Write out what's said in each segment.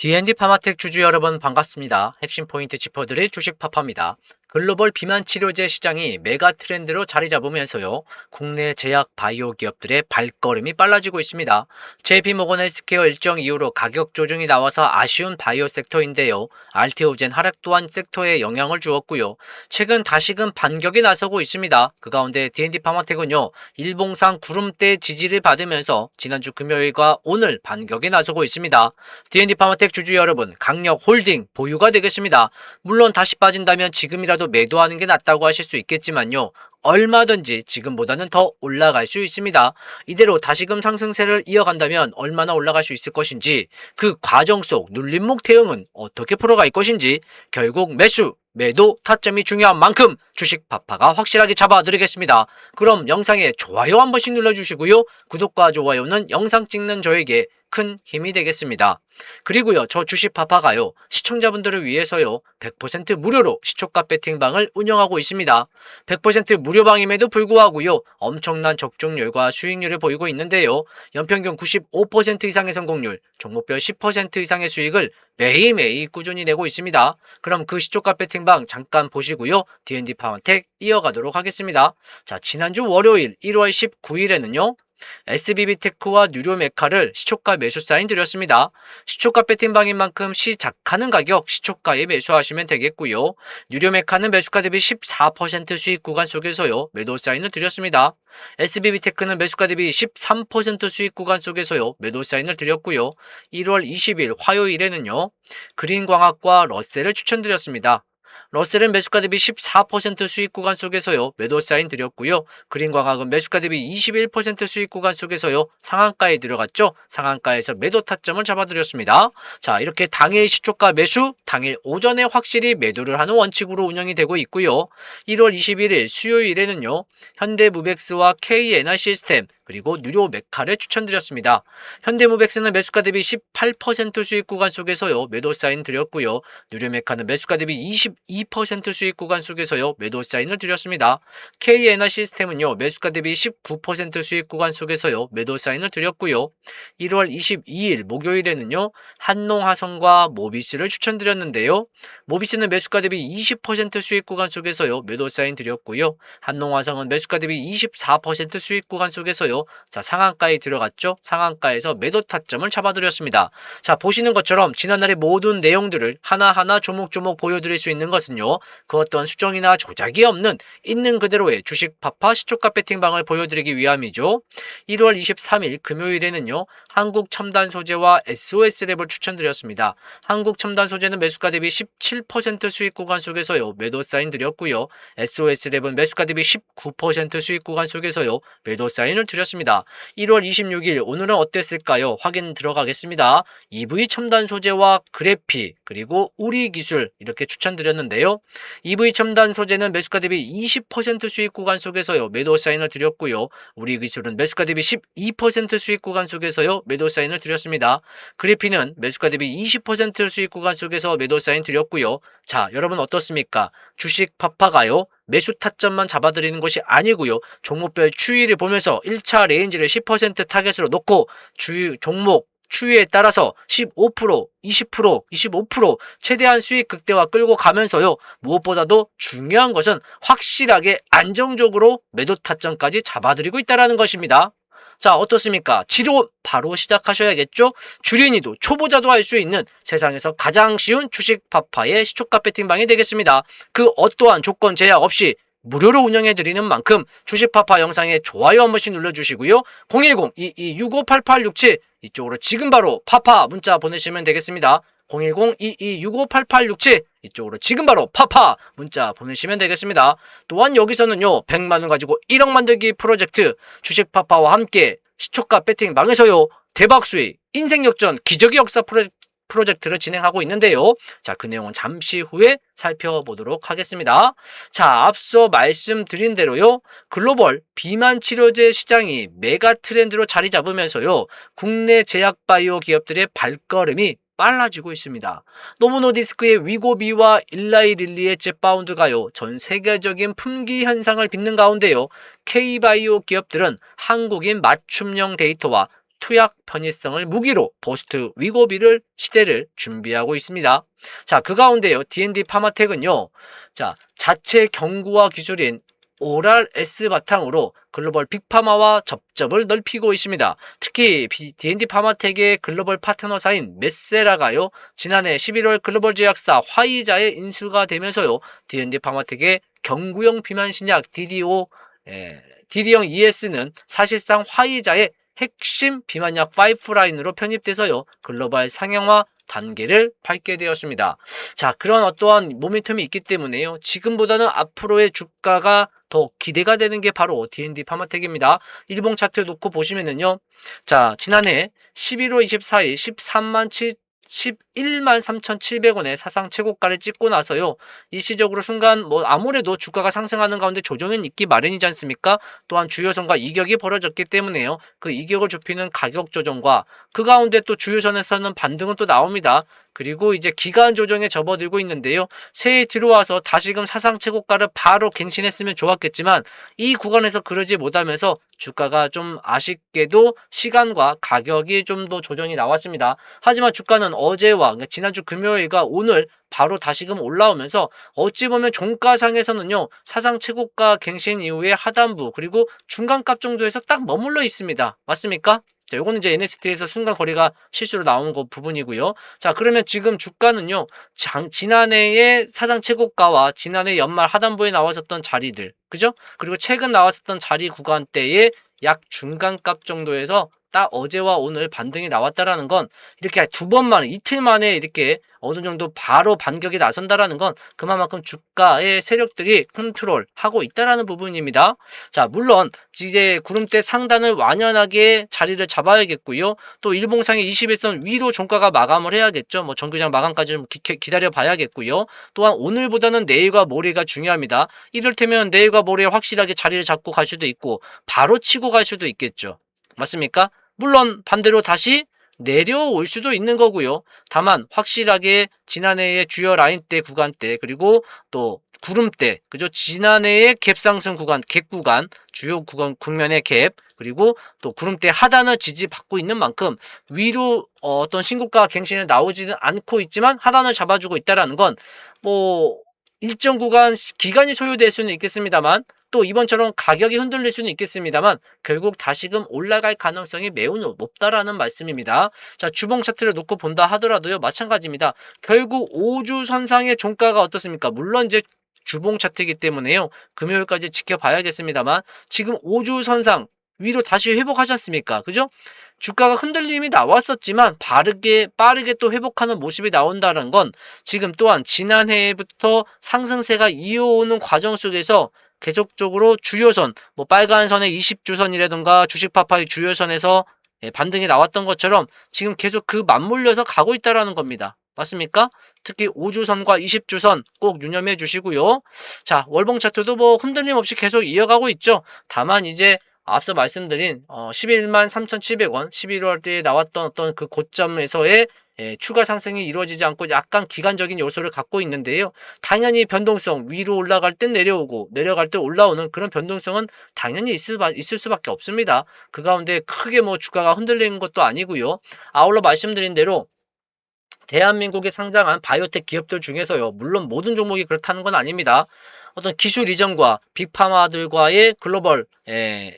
D&D 파마텍 주주 여러분 반갑습니다. 핵심 포인트 짚어드릴 주식 파파입니다. 글로벌 비만 치료제 시장이 메가 트렌드로 자리 잡으면서요. 국내 제약 바이오 기업들의 발걸음이 빨라지고 있습니다. JP모건 헬스케어 일정 이후로 가격 조정이 나와서 아쉬운 바이오 섹터인데요. 알테오젠 하락 또한 섹터에 영향을 주었고요. 최근 다시금 반격이 나서고 있습니다. 그 가운데 D&D 파마텍은요. 일봉상 구름대 지지를 받으면서 지난주 금요일과 오늘 반격에 나서고 있습니다. D&D 파마텍 주주 여러분, 강력 홀딩 보유가 되겠습니다. 물론 다시 빠진다면 지금이라도 매도하는 게 낫다고 하실 수 있겠지만요. 얼마든지 지금보다는 더 올라갈 수 있습니다. 이대로 다시금 상승세를 이어간다면 얼마나 올라갈 수 있을 것인지 그 과정 속 눌림목 대응은 어떻게 풀어갈 것인지 결국 매수 매도 타점이 중요한 만큼 주식 파파가 확실하게 잡아드리겠습니다. 그럼 영상에 좋아요 한 번씩 눌러주시고요. 구독과 좋아요는 영상 찍는 저에게 큰 힘이 되겠습니다. 그리고요, 저 주식 파파가요, 시청자분들을 위해서요, 100% 무료로 시초가 배팅방을 운영하고 있습니다. 100% 무료방임에도 불구하고요, 엄청난 적중률과 수익률을 보이고 있는데요, 연평균 95% 이상의 성공률, 종목별 10% 이상의 수익을 매일매일 꾸준히 내고 있습니다. 그럼 그 시초가 배팅방 잠깐 보시고요, D&D 파운텍 이어가도록 하겠습니다. 자, 지난주 월요일 1월 19일에는요, SBB테크와 뉴료 메카를 시초가 매수 사인 드렸습니다. 시초가 배팅방인 만큼 시작하는 가격 시초가에 매수하시면 되겠고요. 뉴료 메카는 매수가 대비 14% 수익 구간 속에서요. 매도 사인을 드렸습니다. SBB테크는 매수가 대비 13% 수익 구간 속에서요. 매도 사인을 드렸고요. 1월 20일 화요일에는요. 그린광학과 러셀을 추천드렸습니다. 러셀은 매수가 대비 14% 수익 구간 속에서요. 매도 사인 드렸고요. 그린광학은 매수가 대비 21% 수익 구간 속에서요. 상한가에 들어갔죠. 상한가에서 매도 타점을 잡아드렸습니다. 자, 이렇게 당일 시초가 매수, 당일 오전에 확실히 매도를 하는 원칙으로 운영이 되고 있고요. 1월 21일 수요일에는요. 현대무백스와 KNR 시스템 그리고 누료 메카를 추천드렸습니다. 현대무백스는 매수가 대비 18% 수익 구간 속에서요. 매도 사인 드렸고요. 누료 메카는 매수가 대비 22% 수익 구간 속에서요. 매도 사인을 드렸습니다. KNR 시스템은요. 매수가 대비 19% 수익 구간 속에서요. 매도 사인을 드렸고요. 1월 22일 목요일에는요. 한농화성과 모비스를 추천드렸는데요. 모비스는 매수가 대비 20% 수익 구간 속에서요. 매도 사인 드렸고요. 한농화성은 매수가 대비 24% 수익 구간 속에서요. 자, 상한가에 들어갔죠? 상한가에서 매도 타점을 잡아드렸습니다. 자, 보시는 것처럼 지난날의 모든 내용들을 하나하나 조목조목 보여드릴 수 있는 것은요. 그 어떤 수정이나 조작이 없는 있는 그대로의 주식 파파 시초가 배팅방을 보여드리기 위함이죠. 1월 23일 금요일에는요. 한국 첨단 소재와 SOS랩을 추천드렸습니다. 한국 첨단 소재는 매수가 대비 17% 수익 구간 속에서요. 매도 사인 드렸고요. SOS랩은 매수가 대비 19% 수익 구간 속에서요. 매도 사인을 드렸습니다. 1월 26일 오늘은 어땠을까요? 확인 들어가겠습니다. EV 첨단 소재와 그래피 그리고 우리 기술 이렇게 추천드렸는데 요. EV 첨단 소재는 매수가 대비 20% 수익 구간 속에서요. 매도 사인을 드렸고요. 우리 기술은 매수가 대비 12% 수익 구간 속에서요. 매도 사인을 드렸습니다. 그래피는 매수가 대비 20% 수익 구간 속에서 매도 사인 드렸고요. 자, 여러분 어떻습니까? 주식 파파가요. 매수 타점만 잡아드리는 것이 아니고요. 종목별 추이를 보면서 1차 레인지를 10% 타겟으로 놓고 주 종목 추이에 따라서 15%, 20%, 25% 최대한 수익 극대화 끌고 가면서요. 무엇보다도 중요한 것은 확실하게 안정적으로 매도 타점까지 잡아드리고 있다는 것입니다. 자, 어떻습니까? 치료 바로 시작하셔야겠죠? 주린이도 초보자도 할 수 있는 세상에서 가장 쉬운 주식 파파의 시초가 배팅방이 되겠습니다. 그 어떠한 조건 제약 없이 무료로 운영해 드리는 만큼 주식 파파 영상에 좋아요 한 번씩 눌러주시고요. 010-2265-8867 이쪽으로 지금 바로 파파 문자 보내시면 되겠습니다. 010-2265-8867 이쪽으로 지금 바로 파파 문자 보내시면 되겠습니다. 또한 여기서는요 100만원 가지고 1억 만들기 프로젝트 주식 파파와 함께 시초가 배팅 망해서요 대박 수익 인생 역전 기적의 역사 프로젝트 프로젝트를 진행하고 있는데요. 자, 그 내용은 잠시 후에 살펴보도록 하겠습니다. 자, 앞서 말씀드린 대로요. 글로벌 비만 치료제 시장이 메가 트렌드로 자리 잡으면서요. 국내 제약 바이오 기업들의 발걸음이 빨라지고 있습니다. 노보노디스크의 위고비와 일라이릴리의 jet바운드가요. 전 세계적인 품귀 현상을 빚는 가운데요. K바이오 기업들은 한국인 맞춤형 데이터와 투약 편의성을 무기로 포스트 위고비를 시대를 준비하고 있습니다. 자, 그 가운데요. D&D 파마텍은요. 자, 자체 경구와 기술인 오랄 S 바탕으로 글로벌 빅파마와 접점을 넓히고 있습니다. 특히 D&D 파마텍의 글로벌 파트너사인 메세라가요. 지난해 11월 글로벌 제약사 화이자에 인수가 되면서요. D&D 파마텍의 경구용 비만 신약 DDO 에, DD형 ES는 사실상 화이자의 핵심 비만약 5라인으로 편입돼서요. 글로벌 상용화 단계를 밟게 되었습니다. 자, 그런 어떠한 모멘텀이 있기 때문에요. 지금보다는 앞으로의 주가가 더 기대가 되는 게 바로 D&D 파마텍입니다. 일봉 차트 놓고 보시면은요. 자, 지난해 11월 24일 13만 7 11만 3,700원의 사상 최고가를 찍고 나서요. 일시적으로 순간 뭐 아무래도 주가가 상승하는 가운데 조정은 있기 마련이지 않습니까? 또한 주요선과 이격이 벌어졌기 때문에요. 그 이격을 좁히는 가격 조정과 그 가운데 또 주요선에서는 반등은 또 나옵니다. 그리고 이제 기간 조정에 접어들고 있는데요. 새해 들어와서 다시금 사상 최고가를 바로 갱신했으면 좋았겠지만 이 구간에서 그러지 못하면서 주가가 좀 아쉽게도 시간과 가격이 좀 더 조정이 나왔습니다. 하지만 주가는 어제와 지난주 금요일과 오늘 바로 다시금 올라오면서 어찌 보면 종가상에서는요 사상 최고가 갱신 이후에 하단부 그리고 중간값 정도에서 딱 머물러 있습니다. 맞습니까? 자, 요거는 이제 NST에서 순간 거리가 실수로 나오는 거 부분이고요. 자, 그러면 지금 주가는요, 장, 지난해의 사상 최고가와 지난해 연말 하단부에 나왔었던 자리들, 그죠? 그리고 최근 나왔었던 자리 구간대의 약 중간값 정도에서 딱 어제와 오늘 반등이 나왔다라는 건 이렇게 두 번 만에 이틀 만에 이렇게 어느 정도 바로 반격이 나선다라는 건 그만큼 주가의 세력들이 컨트롤하고 있다라는 부분입니다. 자, 물론 이제 구름대 상단을 완연하게 자리를 잡아야겠고요. 또 일봉상의 21선 위로 종가가 마감을 해야겠죠. 뭐 정규장 마감까지 좀 기, 다려 봐야겠고요. 또한 오늘보다는 내일과 모레가 중요합니다. 이를테면 내일과 모레 확실하게 자리를 잡고 갈 수도 있고 바로 치고 갈 수도 있겠죠. 맞습니까? 물론 반대로 다시 내려올 수도 있는 거고요. 다만 확실하게 지난해의 주요 라인대 구간대 그리고 또 구름대 그죠? 지난해의 갭상승 구간 갭 구간 주요 구간 국면의 갭 그리고 또 구름대 하단을 지지받고 있는 만큼 위로 어, 떤 신고가 갱신을 나오지는 않고 있지만 하단을 잡아주고 있다라는 건 뭐 일정 구간 기간이 소요될 수는 있겠습니다만 또 이번처럼 가격이 흔들릴 수는 있겠습니다만 결국 다시금 올라갈 가능성이 매우 높다라는 말씀입니다. 자 주봉 차트를 놓고 본다 하더라도요 마찬가지입니다. 결국 5주 선상의 종가가 어떻습니까? 물론 이제 주봉 차트이기 때문에요. 금요일까지 지켜봐야겠습니다만 지금 5주 선상 위로 다시 회복하지 않습니까? 그죠? 주가가 흔들림이 나왔었지만 빠르게 빠르게 또 회복하는 모습이 나온다는 건 지금 또한 지난해부터 상승세가 이어오는 과정 속에서 계속적으로 주요선, 뭐 빨간 선의 20주선이라든가 주식 파파의 주요선에서 예, 반등이 나왔던 것처럼 지금 계속 그 맞물려서 가고 있다라는 겁니다. 맞습니까? 특히 5주선과 20주선 꼭 유념해 주시고요. 자, 월봉 차트도 뭐 흔들림 없이 계속 이어가고 있죠. 다만 이제 앞서 말씀드린 어, 11만 3,700원 11월 때에 나왔던 어떤 그 고점에서의 예, 추가 상승이 이루어지지 않고 약간 기간적인 요소를 갖고 있는데요. 당연히 변동성 위로 올라갈 땐 내려오고 내려갈 때 올라오는 그런 변동성은 당연히 있을, 있을 수밖에 없습니다. 그 가운데 크게 뭐 주가가 흔들리는 것도 아니고요. 아울러 말씀드린 대로 대한민국에 상장한 바이오텍 기업들 중에서요. 물론 모든 종목이 그렇다는 건 아닙니다. 어떤 기술 이전과 빅파마들과의 글로벌 에,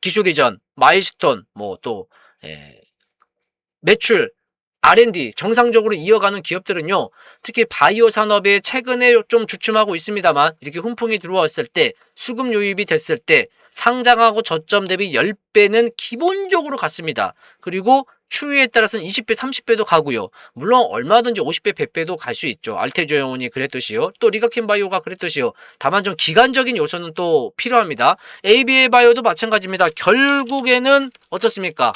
기술 이전, 마일스톤, 뭐또 매출 R&D 정상적으로 이어가는 기업들은요, 특히 바이오 산업에 최근에 좀 주춤하고 있습니다만, 이렇게 훈풍이 들어왔을 때, 수급 유입이 됐을 때, 상장하고 저점 대비 10배는 기본적으로 같습니다. 그리고 추이에 따라서는 20배, 30배도 가고요. 물론 얼마든지 50배, 100배도 갈 수 있죠. 알테조 영혼이 그랬듯이요. 또 리가켄 바이오가 그랬듯이요. 다만 좀 기간적인 요소는 또 필요합니다. ABA 바이오도 마찬가지입니다. 결국에는 어떻습니까?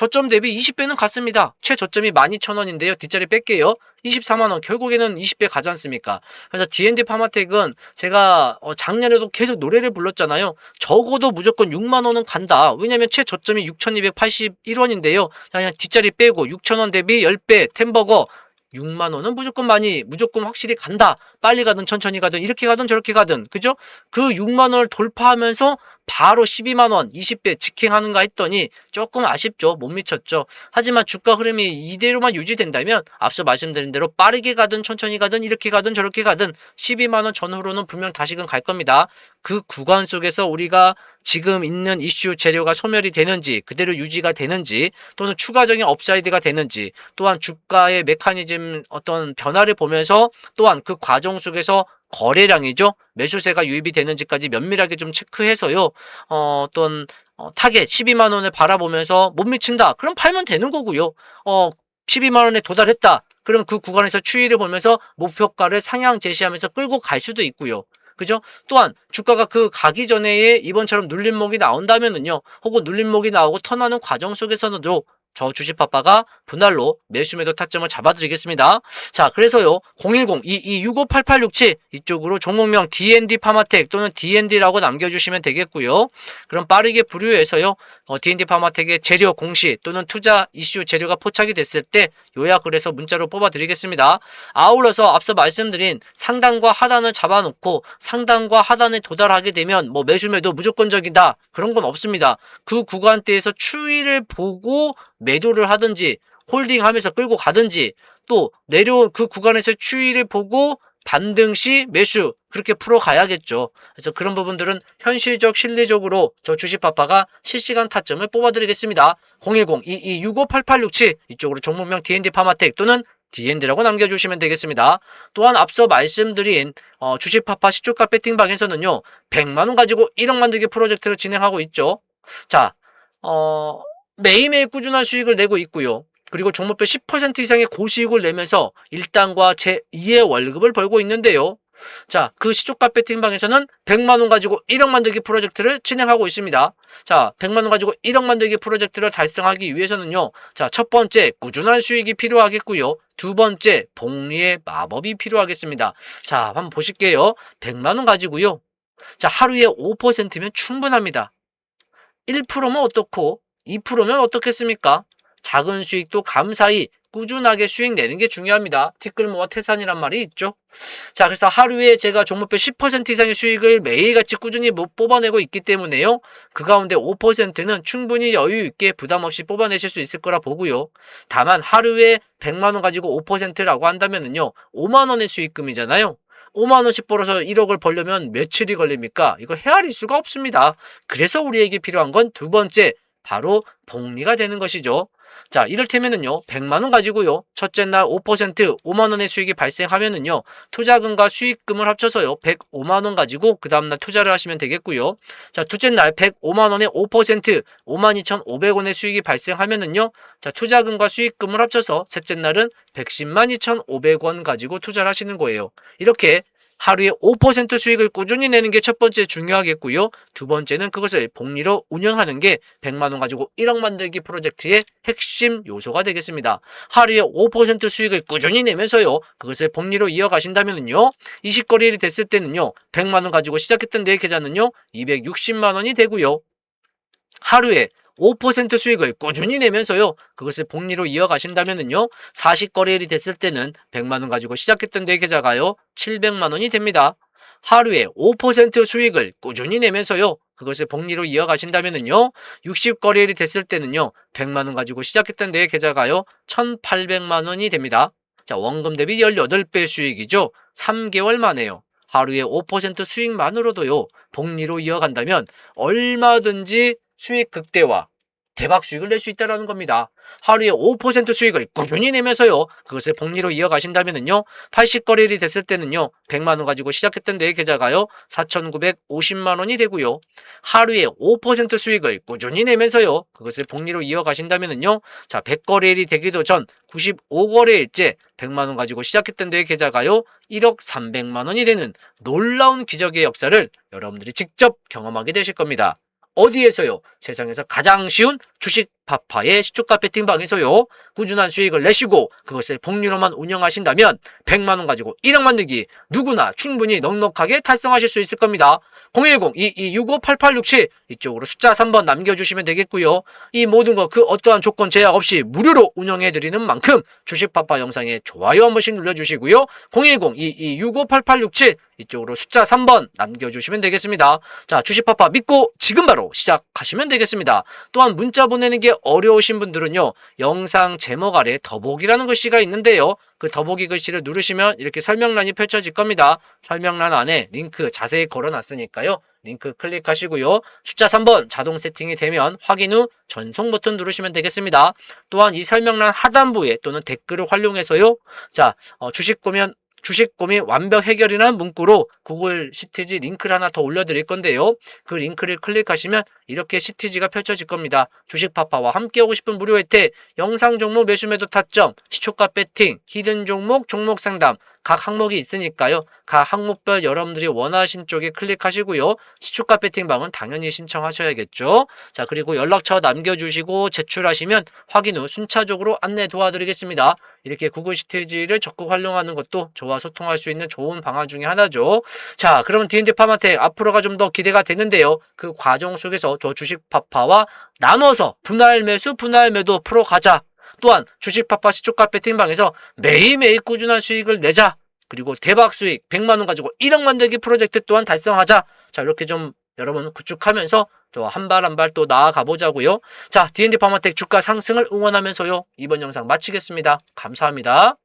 저점 대비 20배는 갔습니다. 최저점이 12,000원인데요. 뒷자리 뺄게요. 24만원. 결국에는 20배 가지 않습니까? 그래서 D&D 파마텍은 제가 어, 작년에도 계속 노래를 불렀잖아요. 적어도 무조건 6만원은 간다. 왜냐면 최저점이 6,281원인데요. 그냥 뒷자리 빼고 6,000원 대비 10배 템버거 6만 원은 무조건 많이 무조건 확실히 간다. 빨리 가든 천천히 가든 이렇게 가든 저렇게 가든 그죠? 그 6만 원을 돌파하면서 바로 12만 원 20배 직행하는가 했더니 조금 아쉽죠. 못 미쳤죠. 하지만 주가 흐름이 이대로만 유지된다면 앞서 말씀드린 대로 빠르게 가든 천천히 가든 이렇게 가든 저렇게 가든 12만 원 전후로는 분명 다시금 갈 겁니다. 그 구간 속에서 우리가 지금 있는 이슈 재료가 소멸이 되는지 그대로 유지가 되는지 또는 추가적인 업사이드가 되는지 또한 주가의 메커니즘 어떤 변화를 보면서 또한 그 과정 속에서 거래량이죠? 매수세가 유입이 되는지까지 면밀하게 좀 체크해서요. 어, 어떤 어, 타겟 12만 원을 바라보면서 못 미친다. 그럼 팔면 되는 거고요. 어 12만 원에 도달했다. 그럼 그 구간에서 추이를 보면서 목표가를 상향 제시하면서 끌고 갈 수도 있고요 그죠? 또한 주가가 그 가기 전에 이번처럼 눌림목이 나온다면은요, 혹은 눌림목이 나오고 턴하는 과정 속에서는도 저 주식파빠가 분할로 매수 매도 타점을 잡아드리겠습니다. 자, 그래서요, 010-2265-8867 이쪽으로 종목명 DND 파마텍 또는 DND라고 남겨주시면 되겠고요. 그럼 빠르게 분류해서요, 어, DND 파마텍의 재료 공시 또는 투자 이슈 재료가 포착이 됐을 때 요약을 해서 문자로 뽑아드리겠습니다. 아울러서 앞서 말씀드린 상단과 하단을 잡아놓고 상단과 하단에 도달하게 되면 뭐 매수 매도 무조건적이다 그런 건 없습니다. 그 구간대에서 추이를 보고 매도를 하든지 홀딩하면서 끌고 가든지 또 내려온 그 구간에서 추이를 보고 반등 시 매수 그렇게 풀어가야겠죠. 그래서 그런 부분들은 현실적 실리적으로 저 주식파파가 실시간 타점을 뽑아드리겠습니다. 010-2265-8867 이쪽으로 종목명 D&D 파마텍 또는 D&D라고 남겨주시면 되겠습니다. 또한 앞서 말씀드린 어, 주식파파 시초가 배팅방에서는요. 100만원 가지고 1억 만들기 프로젝트를 진행하고 있죠. 자, 어, 매일매일 꾸준한 수익을 내고 있고요. 그리고 종목별 10% 이상의 고수익을 내면서 1단과 제2의 월급을 벌고 있는데요. 자, 그 시초가 배팅방에서는 100만원 가지고 1억 만들기 프로젝트를 진행하고 있습니다. 자, 100만원 가지고 1억 만들기 프로젝트를 달성하기 위해서는요. 자, 첫 번째, 꾸준한 수익이 필요하겠고요. 두 번째, 복리의 마법이 필요하겠습니다. 자, 한번 보실게요. 100만원 가지고요. 자, 하루에 5%면 충분합니다. 1%면 어떻고, 2%면 어떻겠습니까? 작은 수익도 감사히 꾸준하게 수익 내는 게 중요합니다. 티끌 모아 태산이란 말이 있죠. 자, 그래서 하루에 제가 종목별 10% 이상의 수익을 매일같이 꾸준히 못 뽑아내고 있기 때문에요. 그 가운데 5%는 충분히 여유 있게 부담 없이 뽑아내실 수 있을 거라 보고요. 다만 하루에 100만 원 가지고 5%라고 한다면은요. 5만 원의 수익금이잖아요. 5만 원씩 벌어서 1억을 벌려면 며칠이 걸립니까? 이거 헤아릴 수가 없습니다. 그래서 우리에게 필요한 건 두 번째, 바로 복리가 되는 것이죠. 자, 이를테면은요, 100만원 가지고요, 첫째 날 5%, 5만원의 수익이 발생하면은요, 투자금과 수익금을 합쳐서요, 105만원 가지고 그 다음날 투자를 하시면 되겠고요. 자, 둘째 날 105만원의 5%, 52,500원의 수익이 발생하면은요, 자, 투자금과 수익금을 합쳐서 셋째 날은 110만 2,500원 가지고 투자를 하시는 거예요. 이렇게 하루에 5% 수익을 꾸준히 내는 게 첫 번째 중요하겠고요. 두 번째는 그것을 복리로 운영하는 게 100만 원 가지고 1억 만들기 프로젝트의 핵심 요소가 되겠습니다. 하루에 5% 수익을 꾸준히 내면서요. 그것을 복리로 이어가신다면요. 20거래일이 됐을 때는요. 100만 원 가지고 시작했던 내 계좌는요. 260만 원이 되고요. 하루에 5% 수익을 꾸준히 내면서요. 그것을 복리로 이어가신다면은요. 40거래일이 됐을 때는 100만 원 가지고 시작했던 내 계좌가요. 700만 원이 됩니다. 하루에 5% 수익을 꾸준히 내면서요. 그것을 복리로 이어가신다면은요. 60거래일이 됐을 때는요. 100만 원 가지고 시작했던 내 계좌가요. 1,800만 원이 됩니다. 자, 원금 대비 18배 수익이죠. 3개월 만에요. 하루에 5% 수익만으로도요. 복리로 이어간다면 얼마든지 수익 극대화, 대박 수익을 낼 수 있다는 겁니다. 하루에 5% 수익을 꾸준히 내면서요. 그것을 복리로 이어가신다면은요. 80거래일이 됐을 때는요. 100만 원 가지고 시작했던 내 계좌가요. 4,950만 원이 되고요. 하루에 5% 수익을 꾸준히 내면서요. 그것을 복리로 이어가신다면은요. 자, 100거래일이 되기도 전 95거래일째 100만 원 가지고 시작했던 내 계좌가요. 1억 300만 원이 되는 놀라운 기적의 역사를 여러분들이 직접 경험하게 되실 겁니다. 어디에서요? 세상에서 가장 쉬운 주식 파파의 시초가 배팅방에서요. 꾸준한 수익을 내시고 그것을 복리로만 운영하신다면 100만 원 가지고 1억 만들기 누구나 충분히 넉넉하게 달성하실 수 있을 겁니다. 010-2265-8867 이쪽으로 숫자 3번 남겨주시면 되겠고요. 이 모든 거그 어떠한 조건 제약 없이 무료로 운영해드리는 만큼 주식파파 영상에 좋아요 한 번씩 눌러주시고요. 010-2265-8867 이쪽으로 숫자 3번 남겨주시면 되겠습니다. 자, 주식파파 믿고 지금 바로 시작하시면 되겠습니다. 또한 문자 보내는 게 어려우신 분들은요, 영상 제목 아래 더보기라는 글씨가 있는데요. 그 더보기 글씨를 누르시면 이렇게 설명란이 펼쳐질 겁니다. 설명란 안에 링크 자세히 걸어놨으니까요. 링크 클릭하시고요. 숫자 3번 자동 세팅이 되면 확인 후 전송 버튼 누르시면 되겠습니다. 또한 이 설명란 하단부에 또는 댓글을 활용해서요. 자, 어, 주식 고민 주식 고민 완벽 해결이라는 문구로 구글 시티지 링크를 하나 더 올려드릴 건데요. 그 링크를 클릭하시면 이렇게 시티지가 펼쳐질 겁니다. 주식 파파와 함께하고 싶은 무료 혜택, 영상 종목 매수 매도 타점, 시초가 배팅, 히든 종목, 종목 상담, 각 항목이 있으니까요. 각 항목별 여러분들이 원하신 쪽에 클릭하시고요. 시초가 배팅방은 당연히 신청하셔야겠죠. 자, 그리고 연락처 남겨주시고 제출하시면 확인 후 순차적으로 안내 도와드리겠습니다. 이렇게 구글 시티지를 적극 활용하는 것도 저와 소통할 수 있는 좋은 방안 중에 하나죠. 자, 그러면 D&D 파마텍 앞으로가 좀 더 기대가 되는데요. 그 과정 속에서 저 주식 파파와 나눠서 분할 매수, 분할 매도 풀어가자. 또한 주식 파파 시초가 배팅방에서 매일매일 꾸준한 수익을 내자. 그리고 대박 수익 100만 원 가지고 1억 만들기 프로젝트 또한 달성하자. 자, 이렇게 좀 여러분 구축하면서 저 한 발 한 발 또 나아가 보자고요. 자, D&D 파마텍 주가 상승을 응원하면서요. 이번 영상 마치겠습니다. 감사합니다.